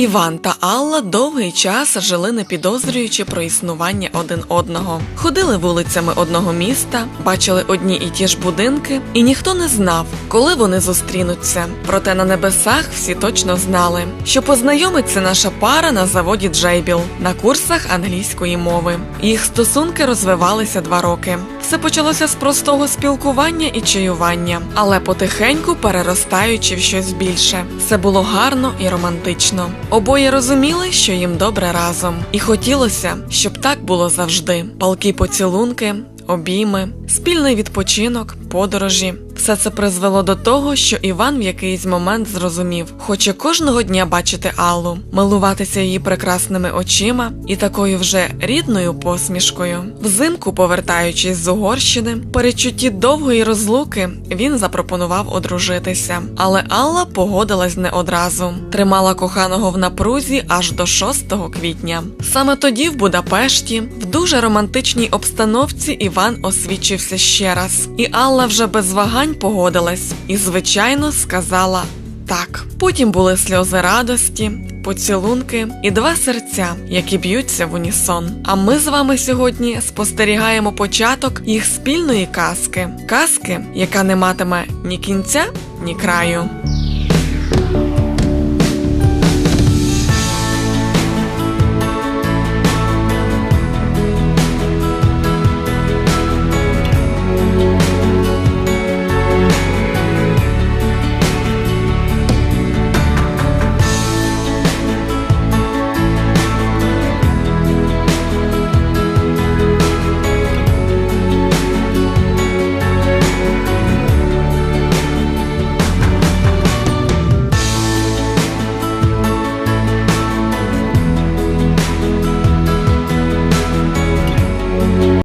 Іван та Алла довгий час жили не підозрюючи про існування один одного. Ходили вулицями одного міста, бачили одні і ті ж будинки, і ніхто не знав, коли вони зустрінуться. Проте на небесах всі точно знали, що познайомиться наша пара на заводі Джейбіл на курсах англійської мови. Їх стосунки розвивалися два роки. Все почалося з простого спілкування і чаювання, але потихеньку переростаючи в щось більше. Все було гарно і романтично. Обоє розуміли, що їм добре разом, і хотілося, щоб так було завжди. Палкі поцілунки, обійми, спільний відпочинок, подорожі. Все це призвело до того, що Іван в якийсь момент зрозумів, хоче кожного дня бачити Аллу, милуватися її прекрасними очима і такою вже рідною посмішкою. Взимку, повертаючись з Угорщини, перечутті довгої розлуки, він запропонував одружитися. Але Алла погодилась не одразу, тримала коханого в напрузі аж до 6 квітня. Саме тоді, в Будапешті, в дуже романтичній обстановці Іван освічився ще раз, і Алла вже без вагань погодилась і, звичайно, сказала так. Потім були сльози радості, поцілунки і два серця, які б'ються в унісон. А ми з вами сьогодні спостерігаємо початок їх спільної казки, казки, яка не матиме ні кінця, ні краю.